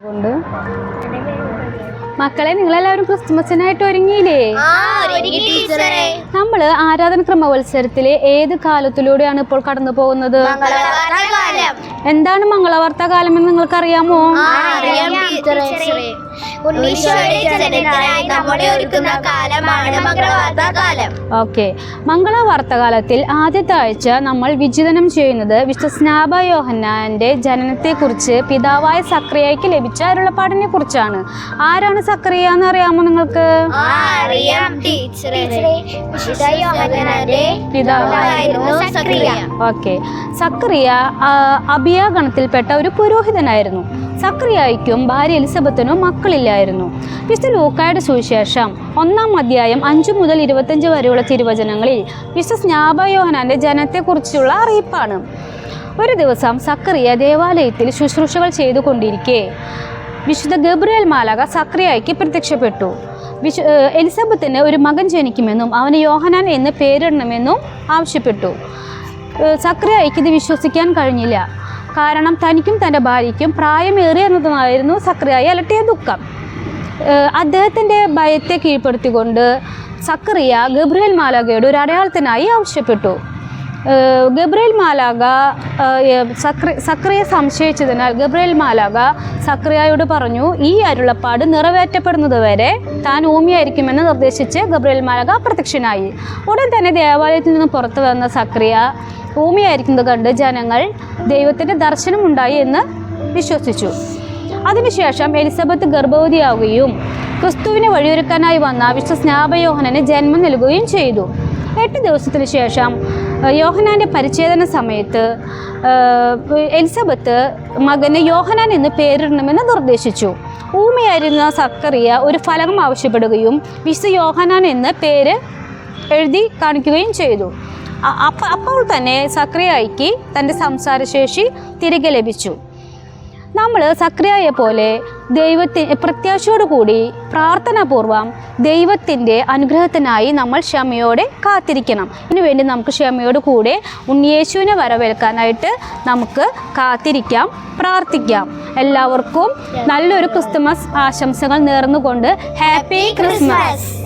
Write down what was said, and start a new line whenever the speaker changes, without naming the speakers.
കൊണ്ട് മക്കളെ നിങ്ങളെല്ലാവരും ക്രിസ്മസിനായിട്ട് ഒരുങ്ങിയില്ലേ? നമ്മൾ ആരാധന ക്രമവത്സരത്തിലെ ഏത് കാലത്തിലൂടെയാണ് ഇപ്പോൾ കടന്നു പോകുന്നത് എന്താണ് മംഗളവാർത്ത കാലം എന്ന് നിങ്ങൾക്കറിയാമോ ഓക്കെ. മംഗളവാർത്ത കാലത്തിൽ ആദ്യത്തെ ആഴ്ച നമ്മൾ വിചിതനം ചെയ്യുന്നത് വിശുദ്ധ സ്നാപ യോഹന്നാന്റെ ജനനത്തെക്കുറിച്ച് പിതാവായ സക്രിയയ്ക്ക് ലഭിച്ച അരുളപ്പാടിനെ കുറിച്ചാണ് ആരാണ് സക്രിയ എന്ന് അറിയാമോ നിങ്ങൾക്ക്?
അറിയാം ടീച്ചറെ. വിശുദ്ധ യോഹന്നാന്റെ
പിതാവായിരുന്നു
സക്രിയ.
ഓക്കെ. സക്രിയ അബിയ ഗണത്തിൽപ്പെട്ട ഒരു പുരോഹിതനായിരുന്നു. സക്രിയായിക്കും ഭാര്യ എലിസബത്തിനും മക്കളില്ലായിരുന്നു. വിശുദ്ധ ലൂക്കായുടെ സുവിശേഷം ഒന്നാം അധ്യായം അഞ്ചു മുതൽ ഇരുപത്തഞ്ച് വരെയുള്ള തിരുവചനങ്ങളിൽ വിശുദ്ധ സ്നാപയോഹനാന്റെ ജനത്തെക്കുറിച്ചുള്ള അറിയിപ്പാണ്. ഒരു ദിവസം സക്രിയ ദേവാലയത്തിൽ ശുശ്രൂഷകൾ ചെയ്തുകൊണ്ടിരിക്കെ. വിശുദ്ധ ഗബ്രിയേൽ മാലാക സക്രിയയ്ക്ക് പ്രത്യക്ഷപ്പെട്ടു. വിശു എലിസബത്തിന് ഒരു മകൻ ജനിക്കുമെന്നും അവന് യോഹനാൻ എന്ന് പേരിടണമെന്നും ആവശ്യപ്പെട്ടു. സക്രിയായിക്ക് ഇത് വിശ്വസിക്കാൻ കഴിഞ്ഞില്ല. കാരണം തനിക്കും തന്റെ ഭാര്യയ്ക്കും പ്രായമേറിയെന്നതുമായിരുന്നു സക്രിയായി അലട്ടിയ ദുഃഖം. അദ്ദേഹത്തിന്റെ ഭയത്തെ കീഴ്പ്പെടുത്തിക്കൊണ്ട് സക്രിയ ഗബ്രിയേൽ മാലാഗയുടെ ഒരു അടയാളത്തിനായി ആവശ്യപ്പെട്ടു. ഏഹ് ഗബ്രിയേൽ മാലാഗ സക്രി സക്രിയ സംശയിച്ചതിനാൽ ഗബ്രേൽ മാലാഗ സക്രിയയോട് പറഞ്ഞു ഈ അരുളപ്പാട് നിറവേറ്റപ്പെടുന്നത് വരെ താൻ ഊമിയായിരിക്കുമെന്ന് നിർദ്ദേശിച്ച് ഗബ്രേൽ മാലാഗ അപ്രത്യക്ഷനായി ഉടൻ തന്നെ ദേവാലയത്തിൽ നിന്ന് പുറത്തു വന്ന സക്രിയ ഊമിയായിരിക്കുന്നത് കണ്ട് ജനങ്ങൾ ദൈവത്തിന്റെ ദർശനം ഉണ്ടായി എന്ന് വിശ്വസിച്ചു. അതിനുശേഷം എലിസബത്ത് ഗർഭവതിയാവുകയും ക്രിസ്തുവിനെ വഴിയൊരുക്കാനായി വന്ന വിശ്വ സ്നാപയോഹനന് ജന്മം നൽകുകയും ചെയ്തു. എട്ട് ദിവസത്തിന് ശേഷം യോഹനാന്റെ പരിച്ഛേദന സമയത്ത് എലിസബത്ത് മകന് യോഹനാൻ എന്ന് പേരിടണമെന്ന് നിർദ്ദേശിച്ചു. ഊമയായിരുന്ന സക്കറിയ ഒരു ഫലകം ആവശ്യപ്പെടുകയും വിശുദ്ധ യോഹനാൻ എന്ന് പേര് എഴുതി കാണിക്കുകയും ചെയ്തു. അപ്പ അപ്പോൾ തന്നെ സക്രിയയ്ക്ക് തന്റെ സംസാരശേഷി തിരികെ ലഭിച്ചു. നമ്മൾ സക്രിയയെ പോലെ ദൈവത്തി പ്രത്യാശയോടുകൂടി പ്രാർത്ഥനാപൂർവം ദൈവത്തിന്റെ അനുഗ്രഹത്തിനായി നമ്മൾ ക്ഷമയോടെ കാത്തിരിക്കണം. ഇതിനുവേണ്ടി നമുക്ക് ക്ഷമയോട് കൂടെ ഉണ്ണിയേശുവിനെ വരവേൽക്കാനായിട്ട് നമുക്ക് കാത്തിരിക്കാം പ്രാർത്ഥിക്കാം. എല്ലാവർക്കും നല്ലൊരു ക്രിസ്തുമസ് ആശംസകൾ നേർന്നുകൊണ്ട് ഹാപ്പി ക്രിസ്മസ്.